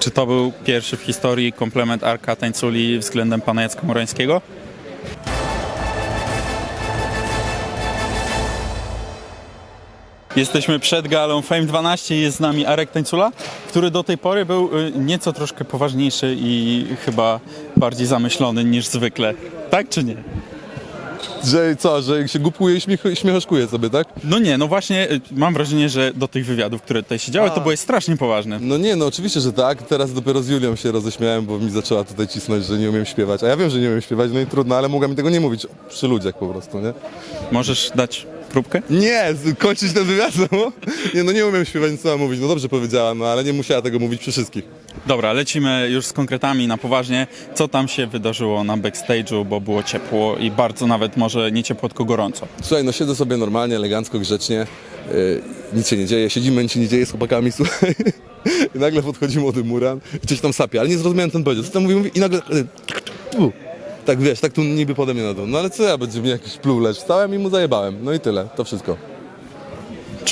Czy to był pierwszy w historii komplement Arka Tańculi względem pana Jacka Morańskiego? Jesteśmy przed galą Fame 12 jest z nami Arek Tańcula, który do tej pory był y, nieco troszkę poważniejszy i chyba bardziej zamyślony niż zwykle. Tak czy nie? Że co, że się głupuje i śmiech, śmiechoszkuje sobie, tak? No nie, no właśnie y, mam wrażenie, że do tych wywiadów, które tutaj się działy, to A. byłeś strasznie poważny. No nie, no oczywiście, że tak. Teraz dopiero z Julią się roześmiałem, bo mi zaczęła tutaj cisnąć, że nie umiem śpiewać. A ja wiem, że nie umiem śpiewać, no i trudno, ale mogła mi tego nie mówić przy ludziach po prostu, nie? Możesz dać próbkę? Nie, z- kończyć ten wywiad, no? Nie, no nie umiem śpiewać, nic co mam mówić. No dobrze powiedziała, no ale nie musiała tego mówić przy wszystkich. Dobra, lecimy już z konkretami na poważnie. Co tam się wydarzyło na backstage'u, bo było ciepło i bardzo nawet może nie ciepło, tylko gorąco. Słuchaj, no siedzę sobie normalnie, elegancko, grzecznie. Yy, nic się nie dzieje, siedzimy, nic się nie dzieje z chłopakami, słuchaj. I nagle podchodzi młody Muran coś tam sapie, ale nie zrozumiałem, on powiedział. Co tam mówi, mówi i nagle... yy, Tak wiesz, tak tu niby pode mnie na dół. No ale co ja, będzie mi jakiś pluł lecz. Stałem i mu zajebałem. No i tyle, to wszystko.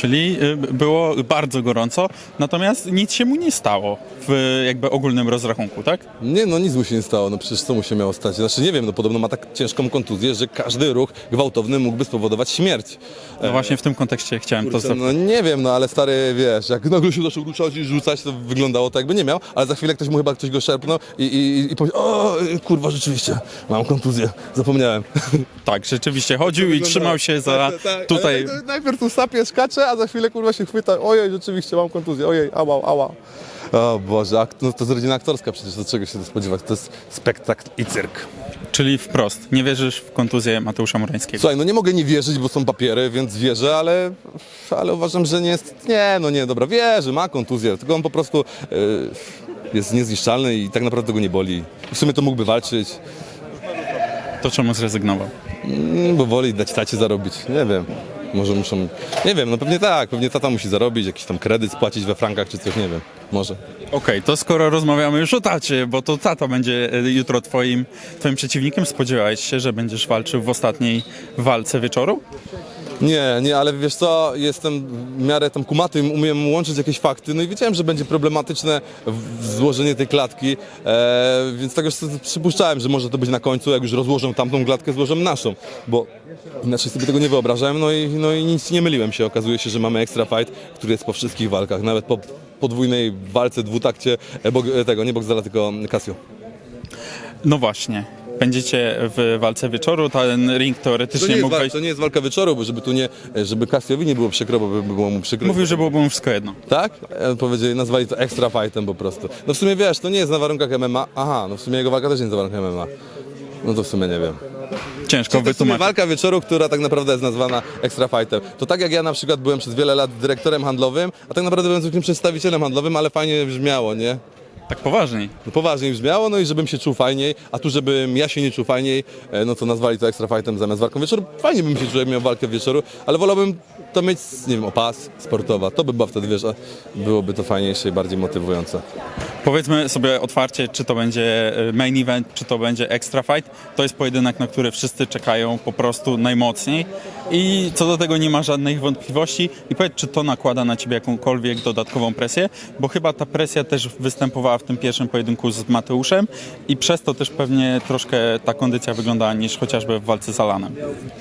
Czyli y, było bardzo gorąco, natomiast nic się mu nie stało w jakby ogólnym rozrachunku, tak? Nie, no nic mu się nie stało, no przecież co mu się miało stać? Znaczy nie wiem, no podobno ma tak ciężką kontuzję, że każdy ruch gwałtowny mógłby spowodować śmierć. No właśnie w tym kontekście chciałem to Kurczę, zapytać. no nie wiem, no ale stary, wiesz, jak nagle się zaczął ruszać i rzucać, to wyglądało tak, jakby nie miał, ale za chwilę ktoś mu chyba ktoś go szerpnął i, i, i powiedział, o kurwa, rzeczywiście, mam kontuzję, zapomniałem. Tak, rzeczywiście chodził i trzymał się za Tak, tak, tak. tutaj. Ale najpierw tu sapie, skacze, a za chwilę kurwa się chwyta, ojej, rzeczywiście, mam kontuzję, ojej, ała, ała. O Boże, no to jest rodzina aktorska przecież, do czego się to spodziewać, to jest spektakl i cyrk. Czyli wprost, nie wierzysz w kontuzję Mateusza Morańskiego. Słuchaj, no nie mogę nie wierzyć, bo są papiery, więc wierzę, ale, ale uważam, że nie jest. Nie, no nie, dobra, wierzę, ma kontuzję, tylko on po prostu y, jest niezniszczalny i tak naprawdę go nie boli. W sumie to mógłby walczyć, To czemu zrezygnował? mm, bo woli dać tacie zarobić. Nie wiem. Może muszą. Nie wiem, no pewnie tak, pewnie tata musi zarobić, jakiś tam kredyt spłacić we frankach czy coś, nie wiem. Może. Okej, to skoro rozmawiamy już o tacie, bo to tata będzie e, jutro twoim, twoim przeciwnikiem, spodziewałeś się, że będziesz walczył w ostatniej walce wieczoru? Nie, nie, ale wiesz co, jestem w miarę tam kumaty, umiem łączyć jakieś fakty, no i wiedziałem, że będzie problematyczne złożenie tej klatki, e, więc tak już sobie przypuszczałem, że może to być na końcu, jak już rozłożą tamtą klatkę, złożą naszą, bo inaczej sobie tego nie wyobrażałem, no i, no i nic nie myliłem się, okazuje się, że mamy extra fight, który jest po wszystkich walkach, nawet po podwójnej walce, dwutakcie, e, e, tego, nie Boxdela, tylko Casio. No właśnie. Będziecie w walce wieczoru, ten ring To teoretycznie nie, jest mógł wejść... to nie jest walka wieczoru, bo żeby tu nie, żeby Casiowi nie było przykro, bo by było mu przykro. Mówił, że byłoby mu wszystko jedno. Tak? E, Powiedzieli, nazwali to extra fightem po prostu. No w sumie wiesz, to nie jest na warunkach MMA. Aha, no w sumie jego walka też nie jest na warunkach MMA. No to w sumie nie wiem. Ciężko To jest w sumie wytłumaczyć. walka wieczoru, która tak naprawdę jest nazwana extra fightem. To tak jak ja na przykład byłem przez wiele lat dyrektorem handlowym, a tak naprawdę byłem zwykłym przedstawicielem handlowym, ale fajnie brzmiało, nie? Tak poważniej. No poważniej brzmiało, no i żebym się czuł fajniej, a tu żebym ja się nie czuł fajniej, e, no to nazwali to extra fightem zamiast walką wieczoru. Fajnie bym się czuł, jak miał walkę wieczoru, ale wolałbym to mieć, nie wiem, o pas, sportowa. To by była wtedy, wiesz, byłoby to fajniejsze i bardziej motywujące. Powiedzmy sobie otwarcie, czy to będzie e, main event, czy to będzie extra fight. To jest pojedynek, na który wszyscy czekają po prostu najmocniej i co do tego nie ma żadnych wątpliwości. I powiedz, czy to nakłada na ciebie jakąkolwiek dodatkową presję, bo chyba ta presja też występowała w tym pierwszym pojedynku z Mateuszem i przez to też pewnie troszkę ta kondycja wyglądała niż chociażby w walce z Alanem.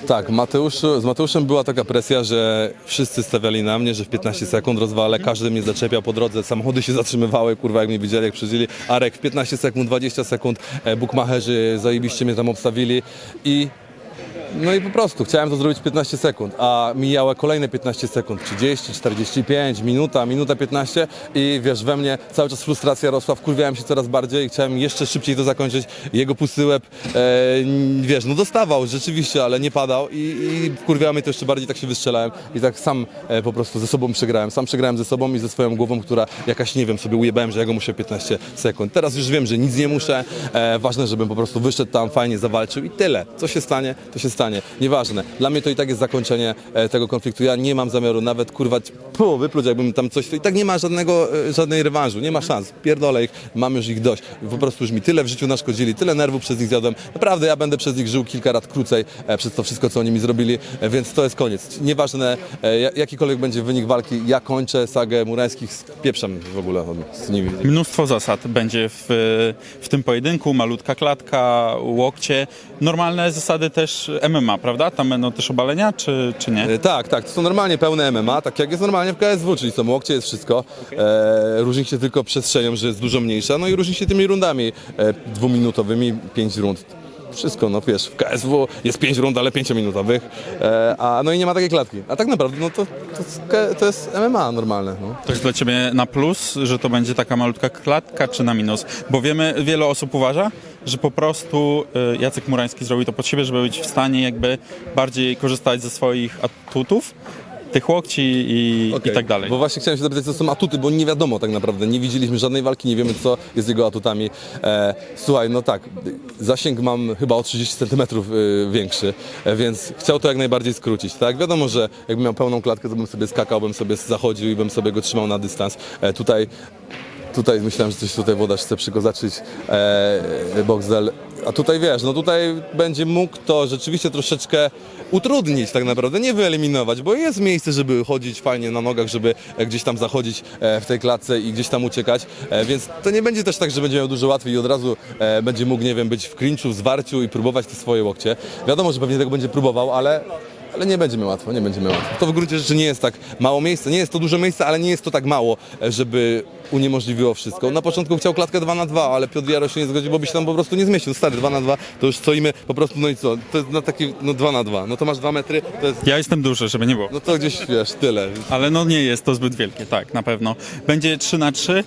Tak, Mateusz, z Mateuszem była taka presja, że wszyscy stawiali na mnie, że w 15 sekund rozwalę, każdy mnie zaczepiał po drodze, samochody się zatrzymywały, kurwa, jak mnie widzieli, jak przyjęli. Arek w 15 sekund, 20 sekund, e, bukmacherzy zajebiście mnie tam obstawili i no i po prostu chciałem to zrobić w 15 sekund, a mijały kolejne 15 sekund, 30, 45, minuta, minuta 15 i wiesz, we mnie cały czas frustracja rosła, wkurwiałem się coraz bardziej i chciałem jeszcze szybciej to zakończyć. Jego pusty łeb, e, wiesz, no dostawał rzeczywiście, ale nie padał i, i wkurwiało to jeszcze bardziej, tak się wystrzelałem i tak sam e, po prostu ze sobą przegrałem. Sam przegrałem ze sobą i ze swoją głową, która jakaś, nie wiem, sobie ujebałem, że ja go muszę 15 sekund. Teraz już wiem, że nic nie muszę, e, ważne, żebym po prostu wyszedł tam, fajnie zawalczył i tyle. Co się stanie, to się stanie. Stanie. Nieważne. Dla mnie to i tak jest zakończenie e, tego konfliktu. Ja nie mam zamiaru nawet kurwa pu, wypluć, jakbym tam coś. I tak nie ma żadnego, e, żadnej rewanżu, nie ma szans. Pierdolę ich, mam już ich dość. Po prostu już mi tyle w życiu naszkodzili, tyle nerwów przez nich zjadłem. Naprawdę ja będę przez nich żył kilka lat krócej e, przez to wszystko, co oni mi zrobili, więc to jest koniec. Nieważne ja- jakikolwiek będzie wynik walki, ja kończę sagę Murańskich, pieprzam w ogóle z nimi. Mnóstwo zasad będzie w, w tym pojedynku, malutka klatka, łokcie. Normalne zasady też MMA, prawda? Tam będą też obalenia, czy, czy nie? E, Tak, tak, to są normalnie pełne MMA, tak jak jest normalnie w KSW, czyli są łokcie, jest wszystko. E, różni się tylko przestrzenią, że jest dużo mniejsza, no i różni się tymi rundami e, dwuminutowymi, pięć rund. Wszystko, no wiesz, w KSW jest pięć rund, ale pięciominutowych, e, a no i nie ma takiej klatki. A tak naprawdę, no to, to, to jest MMA normalne, no. To jest dla ciebie na plus, że to będzie taka malutka klatka, czy na minus? Bo wiemy, wiele osób uważa, że po prostu y, Jacek Murański zrobił to pod siebie, żeby być w stanie jakby bardziej korzystać ze swoich atutów, tych łokci i, i tak dalej. Bo właśnie chciałem się zapytać, co są atuty, bo nie wiadomo tak naprawdę. Nie widzieliśmy żadnej walki, nie wiemy, co jest jego atutami. E, słuchaj, no tak, zasięg mam chyba o 30 cm y, większy, e, więc chciał to jak najbardziej skrócić, tak? Wiadomo, że jakbym miał pełną klatkę, to bym sobie skakał, bym sobie zachodził i bym sobie go trzymał na dystans. E, tutaj Tutaj myślałem, że coś tutaj włodarz chce przykozaczyć e, Boxdel. A tutaj wiesz, no tutaj będzie mógł to rzeczywiście troszeczkę utrudnić tak naprawdę, nie wyeliminować, bo jest miejsce, żeby chodzić fajnie na nogach, żeby e, gdzieś tam zachodzić e, w tej klatce i gdzieś tam uciekać, e, więc to nie będzie też tak, że będzie miał dużo łatwiej i od razu będzie mógł, nie wiem, być w clinchu, w zwarciu i próbować te swoje łokcie. Wiadomo, że pewnie tego będzie próbował, ale ale nie będzie miał łatwo, nie będzie miał łatwo. To w gruncie rzeczy nie jest tak mało miejsca, nie jest to dużo miejsca, ale nie jest to tak mało, e, żeby uniemożliwiło wszystko. Na początku chciał klatkę 2 na 2 ale Piotr Jaro się nie zgodził, bo by się tam po prostu nie zmieścił. Stary, 2 na 2 to już stoimy po prostu, no i co, to jest na taki, no 2 na 2 no to masz 2 metry, to jest, Ja jestem duży, żeby nie było. no to gdzieś, wiesz, tyle. Ale no nie jest to zbyt wielkie, tak, na pewno. Będzie 3 na 3 Yy,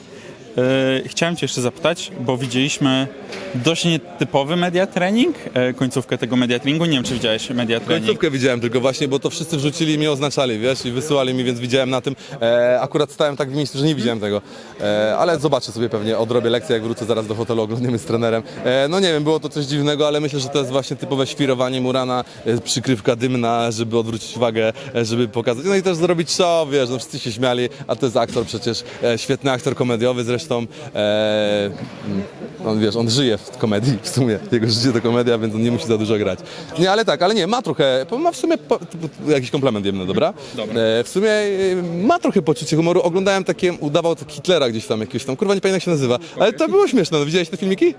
Chciałem Cię jeszcze zapytać, bo widzieliśmy dość nietypowy media trening, e, końcówkę tego media treningu. Nie wiem, czy widziałeś media trening. Końcówkę widziałem tylko właśnie, bo to wszyscy wrzucili i mnie oznaczali, wiesz, i wysyłali mi, więc widziałem na tym. E, akurat stałem tak w miejscu, że nie widziałem tego. E, ale zobaczę sobie pewnie, odrobię lekcję, jak wrócę zaraz do hotelu, oglądamy z trenerem. E, no nie wiem, było to coś dziwnego, ale myślę, że to jest właśnie typowe świrowanie Murana, e, przykrywka dymna, żeby odwrócić uwagę, e, żeby pokazać. No i też zrobić show, wiesz, no wszyscy się śmiali, a to jest aktor przecież, e, świetny aktor komediowy zresztą. E, on, wiesz, on żyje w komedii w sumie, jego życie to komedia, więc on nie musi za dużo grać. Nie, ale tak, ale nie, ma trochę, ma w sumie, po, jakiś komplement jemny, dobra? Dobra. E, w sumie e, ma trochę poczucie humoru, oglądałem takie, udawał to Hitlera gdzieś tam, jakiegoś tam, kurwa nie pamiętam jak się nazywa, ale to było śmieszne, no, widziałeś te filmiki?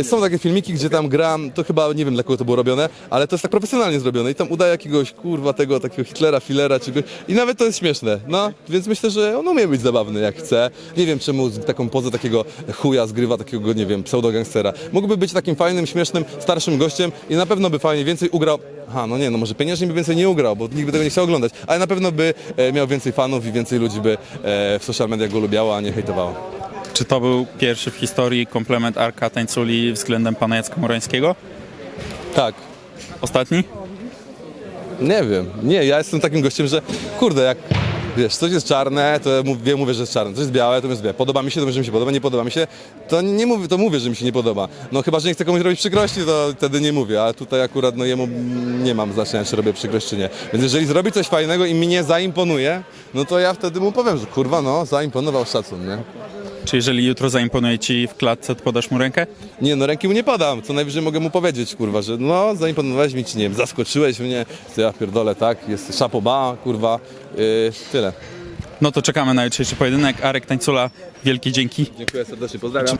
E, są takie filmiki, gdzie tam gram, to chyba, nie wiem dla kogo to było robione, ale to jest tak profesjonalnie zrobione i tam udaje jakiegoś, kurwa, tego, takiego Hitlera, filera, czy goś- i nawet to jest śmieszne, no, więc myślę, że on umie być zabawny jak chce, nie wiem czemu taką pozę takiego chuja zgrywa takiego, nie wiem, pseudogangstera. Mógłby być takim fajnym, śmiesznym, starszym gościem i na pewno by fajnie więcej ugrał. Aha, no nie, no może pieniężnie by więcej nie ugrał, bo nikt by tego nie chciał oglądać, ale na pewno by e, miał więcej fanów i więcej ludzi by e, w social mediach go lubiało, a nie hejtowało. Czy to był pierwszy w historii komplement Arka Tańculi względem pana Jacka Murańskiego? Tak, Ostatni? Nie wiem. Nie, ja jestem takim gościem, że kurde, jak wiesz, coś jest czarne, to mówię, mówię, że jest czarne. Coś jest białe, to jest białe. Podoba mi się, to że mi się podoba, nie podoba mi się, to nie mówię, to mówię, że mi się nie podoba. No chyba, że nie chcę komuś robić przykrości, to wtedy nie mówię, ale tutaj akurat no jemu nie mam znaczenia, czy robię przykrość, czy nie. Więc jeżeli zrobi coś fajnego i mi nie zaimponuje, no to ja wtedy mu powiem, że kurwa, no, zaimponował szacun, nie? Czy jeżeli jutro zaimponuje ci w klatce, to podasz mu rękę? Nie, no ręki mu nie podam, co najwyżej mogę mu powiedzieć, kurwa, że no, zaimponowałeś mi, czy nie wiem, zaskoczyłeś mnie, to ja pierdolę, tak, jest szapoba, kurwa, yy, tyle. No to czekamy na jutrzejszy pojedynek. Arek Tańcula, wielkie dzięki. Dziękuję serdecznie, pozdrawiam.